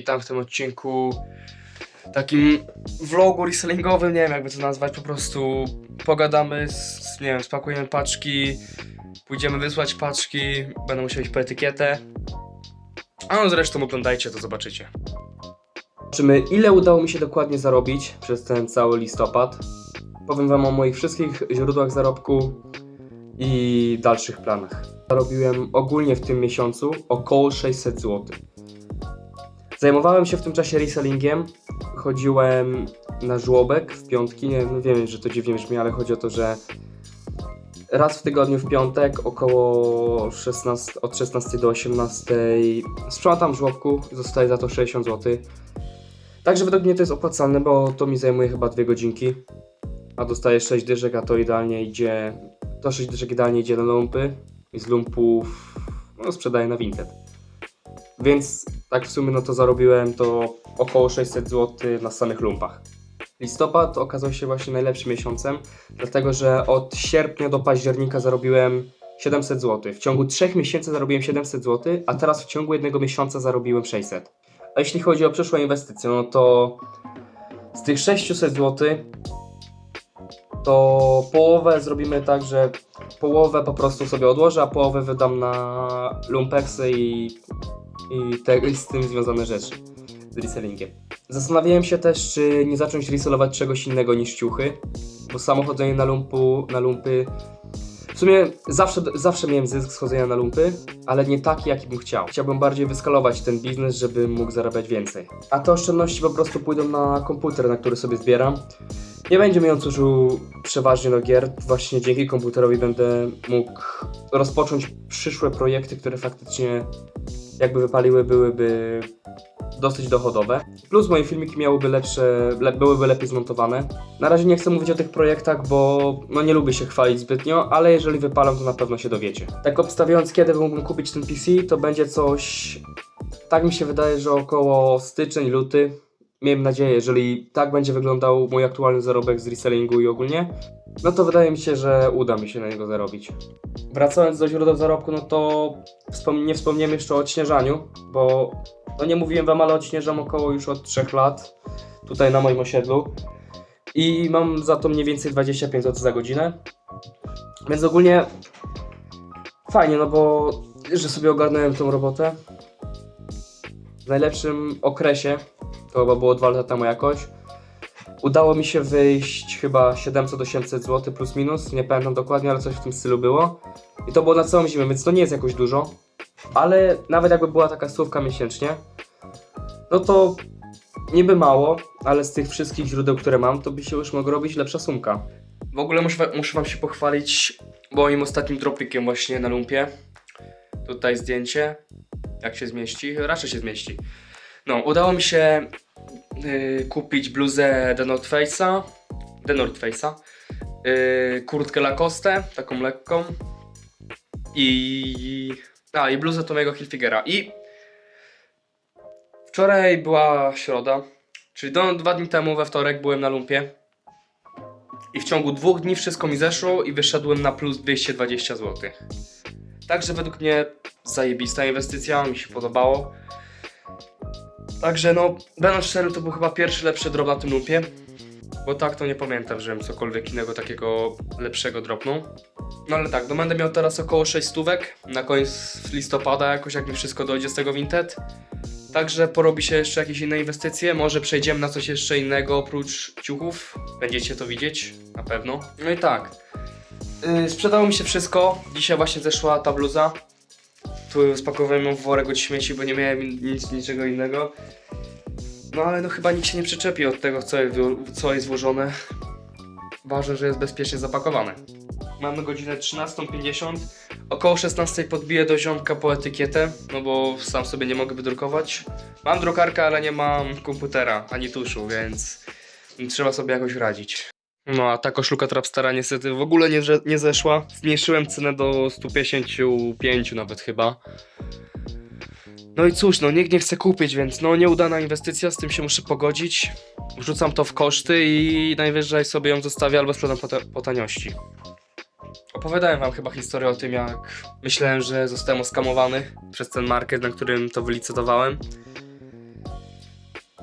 Witam w tym odcinku takim vlogu resellingowym, nie wiem jakby to nazwać, po prostu pogadamy, z, nie wiem, spakujemy paczki, pójdziemy wysłać paczki, będą musieli iść po etykietę. A no zresztą oglądajcie, to zobaczycie. Zobaczymy ile udało mi się dokładnie zarobić przez ten cały listopad. Powiem wam o moich wszystkich źródłach zarobku i dalszych planach. Zarobiłem ogólnie w tym miesiącu około 600 zł. Zajmowałem się w tym czasie resellingiem. Chodziłem na żłobek w piątki. Nie, no wiem, że to dziwnie brzmi, ale chodzi o to, że raz w tygodniu w piątek około 16, od 16 do 18 sprzątam w żłobku i zostaję za to 60 zł. Także według mnie to jest opłacalne, bo to mi zajmuje chyba dwie godzinki, a dostaję 6 dyszek, a to idealnie idzie, to 6 dyszek idealnie idzie na lumpy i z lumpów no, sprzedaję na Vinted. Więc tak w sumie no to zarobiłem to około 600 zł na samych lumpach. Listopad okazał się właśnie najlepszym miesiącem, dlatego że od sierpnia do października zarobiłem 700 zł. W ciągu 3 miesięcy zarobiłem 700 zł, a teraz w ciągu jednego miesiąca zarobiłem 600. A jeśli chodzi o przyszłe inwestycje, no to z tych 600 zł to połowę zrobimy tak, że połowę po prostu sobie odłożę, a połowę wydam na lumpeksy i i, te, i z tym związane rzeczy z resellingiem. Zastanawiałem się też, czy nie zacząć resellować czegoś innego niż ciuchy, bo samo chodzenie na, lumpu, na lumpy. W sumie zawsze, zawsze miałem zysk z chodzenia na lumpy, ale nie taki, jaki bym chciał. Chciałbym bardziej wyskalować ten biznes, żebym mógł zarabiać więcej. A te oszczędności po prostu pójdą na komputer, na który sobie zbieram. Nie będzie mi on służył przeważnie do gier. Właśnie dzięki komputerowi będę mógł rozpocząć przyszłe projekty, które faktycznie jakby wypaliły, byłyby dosyć dochodowe. Plus moje filmiki miałyby lepsze, le, byłyby lepiej zmontowane. Na razie nie chcę mówić o tych projektach, bo no nie lubię się chwalić zbytnio, ale jeżeli wypalam, to na pewno się dowiecie. Tak obstawiając, kiedy mógłbym kupić ten PC, to będzie coś... Tak mi się wydaje, że około styczeń, luty. Miejmy nadzieję, jeżeli tak będzie wyglądał mój aktualny zarobek z resellingu i ogólnie, no to wydaje mi się, że uda mi się na niego zarobić. Wracając do źródeł zarobku, no to wspom- nie wspomniałem jeszcze o odśnieżaniu, bo no nie mówiłem wam, ale odśnieżam około już od 3 lat tutaj na moim osiedlu i mam za to mniej więcej 25 zł za godzinę. Więc ogólnie fajnie, no bo że sobie ogarnąłem tą robotę. Najlepszym okresie, to chyba było 2 lata temu jakoś, Udało mi się wyjść chyba 700-800 zł plus minus, nie pamiętam dokładnie, ale coś w tym stylu było. I to było na całą zimę, więc to nie jest jakoś dużo. Ale nawet jakby była taka stówka miesięcznie, no to niby mało, ale z tych wszystkich źródeł, które mam, to by się już mogła robić lepsza sumka. W ogóle muszę, muszę wam się pochwalić moim ostatnim dropikiem właśnie na lumpie. Tutaj zdjęcie, jak się zmieści, raczej się zmieści. No, udało mi się y, kupić bluzę The North Face'a, The North Face'a, y, kurtkę Lacoste, taką lekką. I a i bluzę Tomiego Hilfigera. I wczoraj była środa, czyli do, dwa dni temu we wtorek byłem na lumpie. I w ciągu dwóch dni wszystko mi zeszło i wyszedłem na plus 220 zł. Także według mnie zajebista inwestycja, mi się podobało. Także no, będąc szczery, to był chyba pierwszy lepszy drop na tym lumpie. Bo tak to nie pamiętam, żebym cokolwiek innego takiego lepszego dropnął. No ale tak, no będę miał teraz około 6 stówek na koniec listopada jakoś jak mi wszystko dojdzie z tego Vinted. Także porobi się jeszcze jakieś inne inwestycje, może przejdziemy na coś jeszcze innego oprócz ciuchów. Będziecie to widzieć, na pewno. No i tak, yy, sprzedało mi się wszystko. Dzisiaj właśnie zeszła ta bluza. Tu spakowałem ją w worek od śmieci, bo nie miałem nic, niczego innego. No ale no chyba nikt się nie przyczepi od tego, co, co jest włożone. Ważne, że jest bezpiecznie zapakowane. Mamy godzinę 13.50. Około 16.00 podbiję do ziomka po etykietę, no bo sam sobie nie mogę wydrukować. Mam drukarkę, ale nie mam komputera ani tuszu, więc trzeba sobie jakoś radzić. No a ta koszulka Trapstara niestety w ogóle nie, nie zeszła. Zmniejszyłem cenę do 155 nawet chyba. No i cóż, no nikt nie chce kupić, więc no nieudana inwestycja, z tym się muszę pogodzić. Wrzucam to w koszty i najwyżej sobie ją zostawię albo sprzedam po, po taniości. Opowiadałem wam chyba historię o tym, jak myślałem, że zostałem oskamowany przez ten market, na którym to wylicytowałem.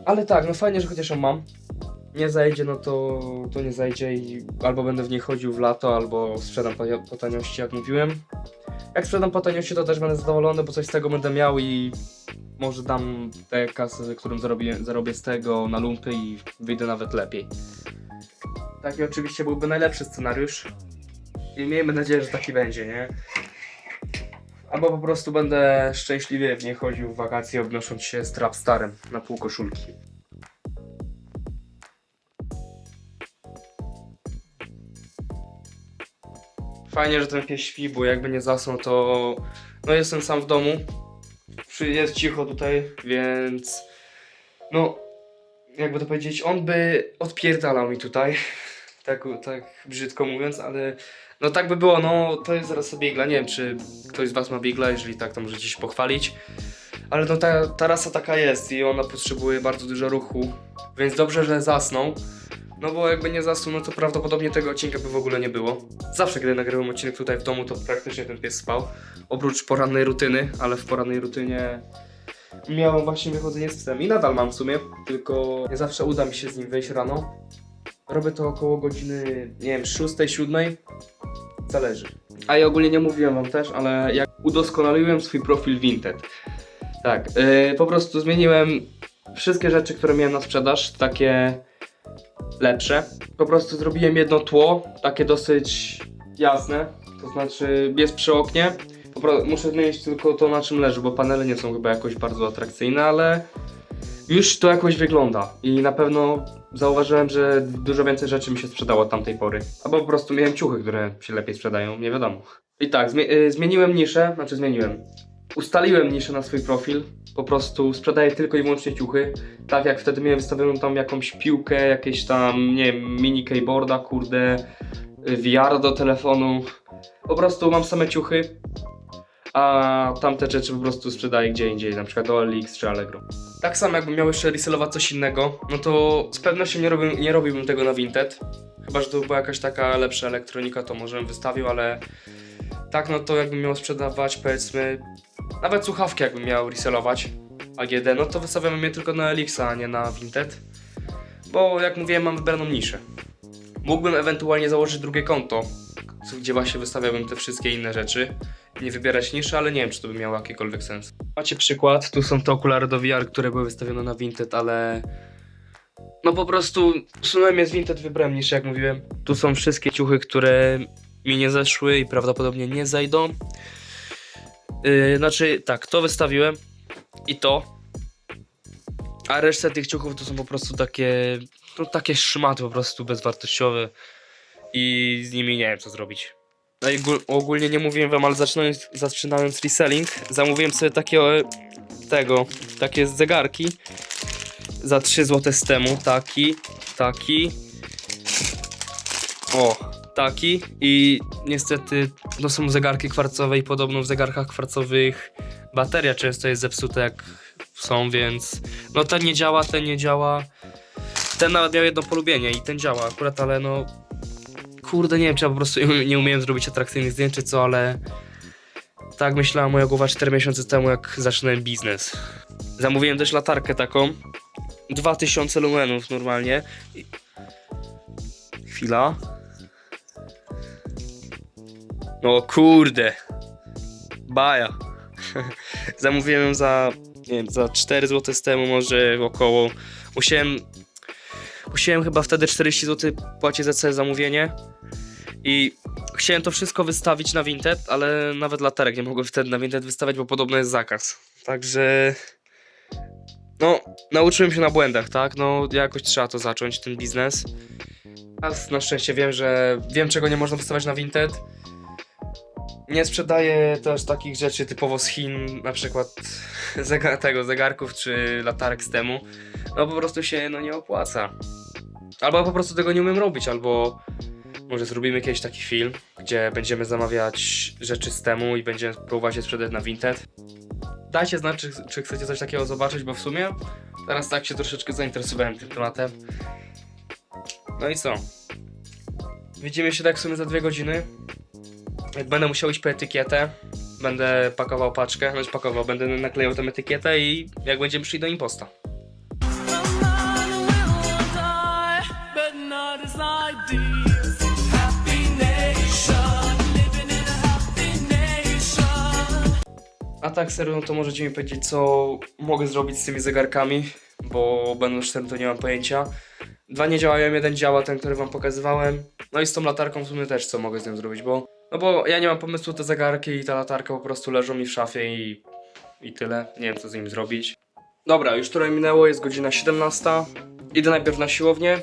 Ale tak, no fajnie, że chociaż ją mam. Nie zajdzie, no to, to nie zajdzie i albo będę w niej chodził w lato, albo sprzedam po, po taniości, jak mówiłem. Jak sprzedam po taniości, to też będę zadowolony, bo coś z tego będę miał i może dam te kasy, którą zarobię, zarobię z tego na lumpy i wyjdę nawet lepiej. Taki oczywiście byłby najlepszy scenariusz. I miejmy nadzieję, że taki będzie, nie? Albo po prostu będę szczęśliwie w niej chodził w wakacje, obnosząc się z trapstarem na pół koszulki. Fajnie, że ten pies śpi, bo jakby nie zasnął, to no jestem sam w domu. Jest cicho tutaj, więc no jakby to powiedzieć, on by odpierdalał mi tutaj. Tak, tak brzydko mówiąc, ale no tak by było, no to jest zaraz Bigla. Nie wiem, czy ktoś z Was ma Bigla, jeżeli tak, to możecie się pochwalić. Ale no ta, ta rasa taka jest i ona potrzebuje bardzo dużo ruchu, więc dobrze, że zasnął. No bo jakby nie zasnął, no to prawdopodobnie tego odcinka by w ogóle nie było. Zawsze, kiedy nagrywam odcinek tutaj w domu, to praktycznie ten pies spał. Oprócz porannej rutyny, ale w porannej rutynie miałem właśnie wychodzenie z psem i nadal mam w sumie, tylko nie zawsze uda mi się z nim wyjść rano. Robię to około godziny, nie wiem, 6-7. Zależy. A ja ogólnie nie mówiłem wam też, ale jak udoskonaliłem swój profil Vinted. Tak, yy, po prostu zmieniłem wszystkie rzeczy, które miałem na sprzedaż, takie lepsze. Po prostu zrobiłem jedno tło, takie dosyć jasne, to znaczy jest przy oknie. Muszę zmienić tylko to na czym leży, bo panele nie są chyba jakoś bardzo atrakcyjne, ale już to jakoś wygląda i na pewno zauważyłem, że dużo więcej rzeczy mi się sprzedało od tamtej pory. Albo po prostu miałem ciuchy, które się lepiej sprzedają, nie wiadomo. I tak, y, zmieniłem niszę, znaczy zmieniłem. Ustaliłem niszę na swój profil. Po prostu sprzedaję tylko i wyłącznie ciuchy. Tak jak wtedy miałem wystawioną tam jakąś piłkę, jakieś tam, nie wiem, mini keyboarda, kurde, y, VR do telefonu. Po prostu mam same ciuchy. A tamte rzeczy po prostu sprzedaję gdzie indziej, na przykład do OLX czy Allegro. Tak samo jakbym miał jeszcze reselować coś innego, no to z pewnością nie, nie robiłbym tego na Vinted. Chyba, że to była jakaś taka lepsza elektronika, to może bym wystawił, ale tak no to jakbym miał sprzedawać powiedzmy nawet słuchawki jakbym miał reselować AGD, no to wystawiamy je tylko na Elixa, a nie na Vinted. Bo jak mówiłem, mam wybraną niszę. Mógłbym ewentualnie założyć drugie konto, gdzie właśnie wystawiałbym te wszystkie inne rzeczy. Nie wybierać niszy, ale nie wiem, czy to by miało jakikolwiek sens. Macie przykład, tu są te okulary do VR, które były wystawione na Vinted, ale... No po prostu usunąłem je z Vinted, wybrałem niszę, jak mówiłem. Tu są wszystkie ciuchy, które mi nie zeszły i prawdopodobnie nie zejdą. Yy, znaczy, tak, to wystawiłem i to. A resztę tych ciuchów to są po prostu takie, no takie szmaty po prostu bezwartościowe i z nimi nie wiem co zrobić. No i gó- ogólnie nie mówiłem wam, ale zaczynając, zaczynając reselling, zamówiłem sobie takie tego, takie zegarki za 3 zł z temu, taki, taki, o, taki i niestety to są zegarki kwarcowe i podobno w zegarkach kwarcowych bateria często jest zepsuta jak są, więc no ten nie działa, ten nie działa. Ten nawet miał jedno polubienie i ten działa akurat, ale no kurde, nie wiem, czy ja po prostu nie umiałem zrobić atrakcyjnych zdjęć czy co, ale tak myślała moja głowa 4 miesiące temu, jak zaczynałem biznes. Zamówiłem też latarkę taką, 2000 lumenów normalnie. Chwila. No kurde. Baja. Zamówiłem ją za, nie wiem, za 4 zł z temu może około. Musiałem, musiałem chyba wtedy 40 zł płacić za całe zamówienie. I chciałem to wszystko wystawić na Vinted, ale nawet latarek nie mogłem wtedy na Vinted wystawiać, bo podobno jest zakaz. Także... No, nauczyłem się na błędach, tak? No, jakoś trzeba to zacząć, ten biznes. A na szczęście wiem, że wiem, czego nie można wystawiać na Vinted. Nie sprzedaję też takich rzeczy typowo z Chin, na przykład zega tego, zegarków czy latarek z temu. No po prostu się no nie opłaca. Albo po prostu tego nie umiem robić, albo może zrobimy kiedyś taki film, gdzie będziemy zamawiać rzeczy z temu i będziemy próbować je sprzedać na Vinted. Dajcie znać, czy, czy chcecie coś takiego zobaczyć, bo w sumie teraz tak się troszeczkę zainteresowałem tym tematem. No i co? Widzimy się tak w sumie za dwie godziny. Jak będę musiał iść po etykietę, będę pakował paczkę, znaczy pakował, będę naklejał tę etykietę i jak będziemy szli do imposta. A tak serio, no to możecie mi powiedzieć, co mogę zrobić z tymi zegarkami, bo będą cztery, to nie mam pojęcia. Dwa nie działają, jeden działa, ten, który wam pokazywałem. No i z tą latarką w sumie też co mogę z nią zrobić, bo... No bo ja nie mam pomysłu, te zegarki i ta latarka po prostu leżą mi w szafie i... I tyle. Nie wiem, co z nimi zrobić. Dobra, już trochę minęło, jest godzina 17. Idę najpierw na siłownię.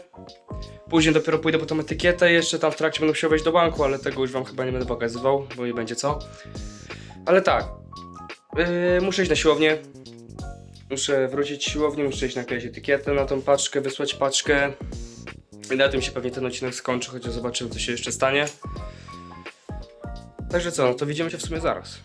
Później dopiero pójdę po tą etykietę jeszcze tam w trakcie będę musiał wejść do banku, ale tego już wam chyba nie będę pokazywał, bo nie będzie co. Ale tak, Yy, muszę iść na siłownię. Muszę wrócić z siłowni, muszę iść nakleić etykietę na tą paczkę, wysłać paczkę. I na tym się pewnie ten odcinek skończy, chociaż zobaczymy co się jeszcze stanie. Także co, no to widzimy się w sumie zaraz.